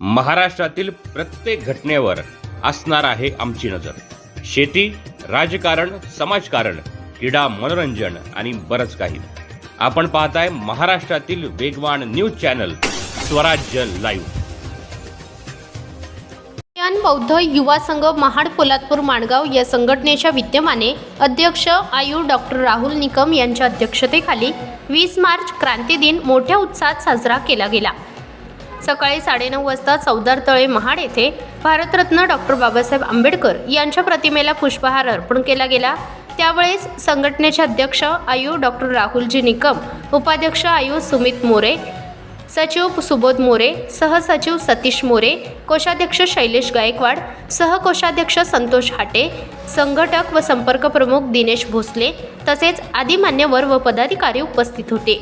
महाराष्ट्रातील प्रत्येक घटनेवर असणार आहे आमची नजर. शेती राजकारण समाजकारण क्रीडा मनोरंजन आणि बरंच काही. आपण पाहताय महाराष्ट्रातील वेगवान न्यूज चॅनल स्वराज्य लाईव्ह. बौद्ध युवा संघ महाड पोलादपूर माणगाव या संघटनेच्या विद्यमाने अध्यक्ष आयु डॉक्टर राहुल निकम यांच्या अध्यक्षतेखाली वीस मार्च क्रांती दिन मोठ्या उत्साहात साजरा केला गेला. सकाळी साडेनऊ वाजता चौदार तळे महाड येथे भारतरत्न डॉक्टर बाबासाहेब आंबेडकर यांच्या प्रतिमेला पुष्पहार अर्पण केला गेला. त्यावेळेस संघटनेचे अध्यक्ष आयु डॉक्टर राहुलजी निकम उपाध्यक्ष आयु सुमित मोरे सचिव सुबोध मोरे सहसचिव सतीश मोरे कोषाध्यक्ष शैलेश गायकवाड सहकोषाध्यक्ष संतोष हाटे संघटक व संपर्क प्रमुख दिनेश भोसले तसेच आदी मान्यवर व पदाधिकारी उपस्थित होते.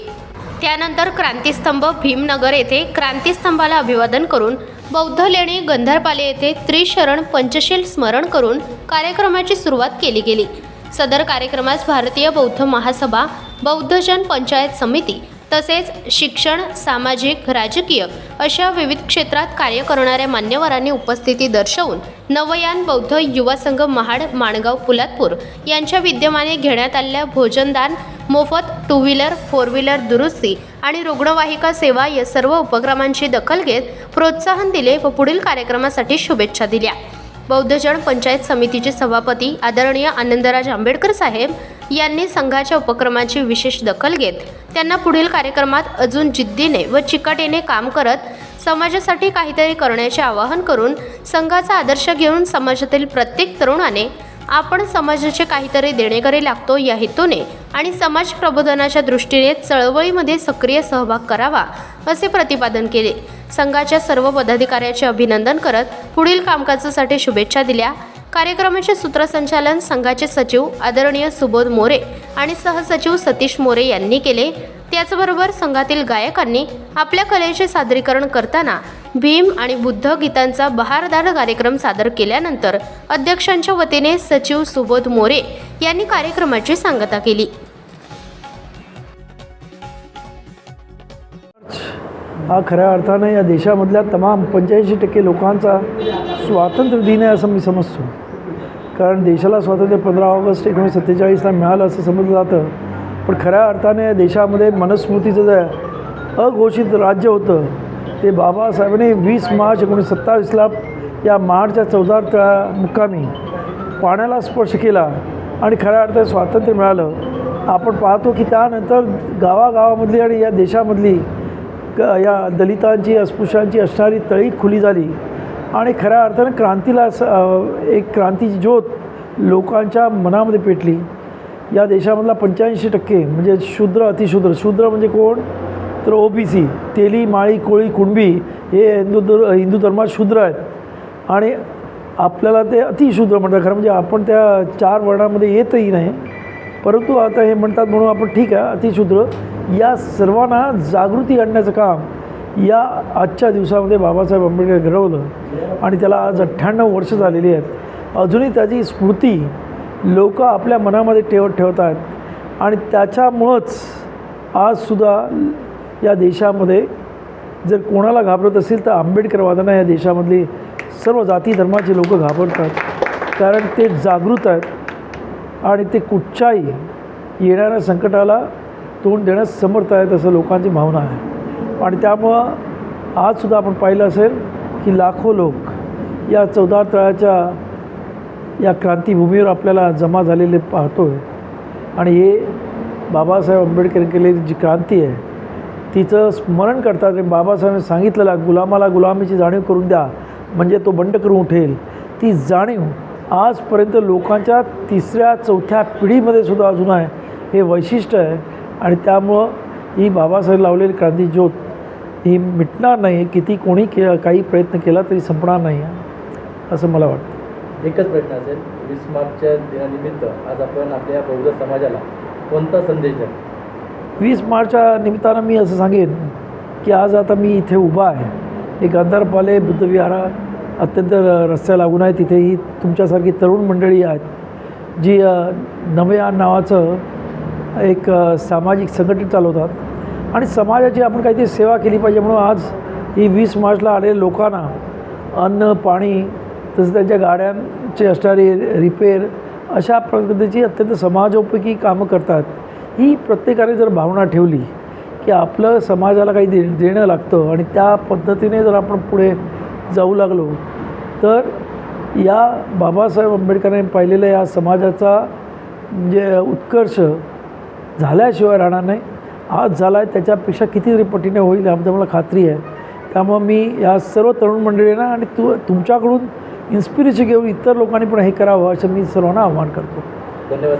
त्यानंतर क्रांतीस्तंभ भीमनगर येथे क्रांतीस्तंभाला अभिवादन करून बौद्ध लेणी गंधरपाले येथे त्रिशरण पंचशील स्मरण करून कार्यक्रमाची सुरुवात केली गेली. सदर कार्यक्रमास भारतीय बौद्ध महासभा बौद्धजन पंचायत समिती तसेच शिक्षण सामाजिक राजकीय अशा विविध क्षेत्रात कार्य करणाऱ्या मान्यवरांनी उपस्थिती दर्शवून नवयान बौद्ध युवा संघ महाड माणगाव पुलातपूर यांच्या विद्यमाने घेण्यात आलेल्या भोजनदान मोफत टू व्हीलर फोर व्हीलर दुरुस्ती आणि रुग्णवाहिका सेवा या सर्व उपक्रमांची दखल घेत प्रोत्साहन दिले व पुढील कार्यक्रमासाठी शुभेच्छा दिल्या. बौद्धजन पंचायत समितीचे सभापती आदरणीय आनंदराज आंबेडकर साहेब यांनी संघाच्या उपक्रमाची विशेष दखल घेत त्यांना पुढील कार्यक्रमात अजून जिद्दीने व चिकाटीने काम करत समाजासाठी काहीतरी करण्याचे आवाहन करून संघाचा आदर्श घेऊन समाजातील प्रत्येक तरुणाने आपण समाजाचे काहीतरी देणेकरी लागतो या हेतूने आणि समाज प्रबोधनाच्या दृष्टीने चळवळीमध्ये सक्रिय सहभाग करावा असे प्रतिपादन केले. संघाच्या सर्व पदाधिकाऱ्याचे अभिनंदन करत पुढील कामकाजासाठी शुभेच्छा दिल्या. कार्यक्रमाचे सूत्रसंचालन संघाचे सचिव आदरणीय सुबोध मोरे आणि सहसचिव सतीश मोरे यांनी केले. त्याचबरोबर संघातील गायकांनी आपल्या कलेचे सादरीकरण करताना भीम आणि बुद्ध गीतांचा बहारदार कार्यक्रम सादर केल्यानंतर अध्यक्षांच्या वतीने सचिव सुबोध मोरे यांनी कार्यक्रमाची सांगता केली. हा खऱ्या अर्थाने या देशामधल्या तमाम पंच्याऐंशी टक्के लोकांचा स्वातंत्र्य दिन आहे असं मी समजतो. कारण देशाला स्वातंत्र्य पंधरा ऑगस्ट एकोणीसशे सत्तेचाळीसला मिळालं असं समजलं जातं. पण खऱ्या अर्थाने या देशामध्ये मनस्मृतीचं जे अघोषित राज्य होतं ते बाबासाहेबांनी वीस मार्च एकोणीसशे सत्तावीसला या महाडच्या चौदार तळा मुक्कामी पाण्याला स्पर्श केला आणि खऱ्या अर्थाने स्वातंत्र्य मिळालं. आपण पाहतो की त्यानंतर गावागावामधली आणि या देशामधली क या दलितांची अस्पृश्यांची असणारी तळी खुली झाली. आणि खऱ्या अर्थानं क्रांतीला स एक क्रांतीची ज्योत लोकांच्या मनामध्ये पेटली. या देशामधला पंच्याऐंशी टक्के म्हणजे शूद्र अतिशूद्र. शूद्र म्हणजे कोण? तर ओ बी सी तेली माळी कोळी कुणबी हे हिंदू धर्म हिंदू धर्मात शूद्र आहेत. आणि आपल्याला ते अतिशूद्र म्हणतात. खरं म्हणजे आपण त्या चार वर्णामध्ये येतही नाही. परंतु आता हे म्हणतात म्हणून आपण ठीक आहे अतिशूद्र. या सर्वांना जागृती आणण्याचं काम या आजच्या दिवसामध्ये बाबासाहेब आंबेडकर घडवलं. आणि त्याला आज अठ्ठ्याण्णव वर्ष झालेली आहेत. अजूनही त्याची स्मृती लोक आपल्या मनामध्ये ठेवत ठेवत आहेत आणि त्याच्यामुळंच आजसुद्धा या देशामध्ये जर कोणाला घाबरत असेल तर आंबेडकरवादांना या देशामधली सर्व जाती धर्माचे लोक घाबरतात. कारण ते जागृत आहेत आणि ते कुठच्याही येणाऱ्या संकटाला तोंड देण्यास समर्थ आहेत असं लोकांची भावना आहे. आणि त्यामुळं आजसुद्धा आपण पाहिलं असेल की लाखो लोक या चौदार तळाच्या या क्रांतीभूमीवर आपल्याला जमा झालेले पाहतो आहे आणि हे बाबासाहेब आंबेडकर केलेली जी क्रांती आहे तिचं स्मरण करतात आणि बाबासाहेबांनी सांगितलेलं गुलामाला गुलामीची जाणीव करून द्या म्हणजे तो बंड करून उठेल. ती जाणीव आजपर्यंत लोकांच्या तिसऱ्या चौथ्या पिढीमध्ये सुद्धा अजून आहे. हे वैशिष्ट्य आहे. आणि त्यामुळं ही बाबासाहेब लावलेली क्रांती ज्योत ही मिटणार नाही. किती कोणी के काही प्रयत्न केला तरी संपणार नाही आहे असं मला वाटतं. एकच प्रश्न असेल वीस मार्चच्या दिनानिमित्त आज आपण आपल्या बौद्ध समाजाला कोणता संदेश द्या वीस मार्चच्या निमित्तानं मी असं सांगेन की आज आता मी इथे उभा आहे. एक अंधारपाले बुद्धविहारा अत्यंत रस्त्या लागून आहे. तिथेही तुमच्यासारखी तरुण मंडळी आहेत जी नव्या नावाचं एक सामाजिक संघटन चालवतात. आणि समाजाची आपण काहीतरी सेवा केली पाहिजे म्हणून आज ही वीस मार्चला आलेल्या लोकांना अन्न पाणी तसं त्यांच्या गाड्यांचे असणारे रिपेअर अशा पद्धतीची अत्यंत समाजोपयोगी कामं करतात. ही प्रत्येकाने जर भावना ठेवली की आपलं समाजाला काही दे देणं लागतं आणि त्या पद्धतीने जर आपण पुढे जाऊ लागलो तर या बाबासाहेब आंबेडकरांनी पाहिलेल्या या समाजाचा म्हणजे उत्कर्ष झाल्याशिवाय राहणार नाही. आज झाला आहे त्याच्यापेक्षा कितीतरी पटीने होईल याबद्दल मला खात्री आहे. त्यामुळं मी या सर्व तरुण मंडळींना आणि तु तुमच्याकडून इन्स्पिरेशन घेऊन इतर लोकांनी पण हे करावं असं मी सर्वांना आवाहन करतो. धन्यवाद.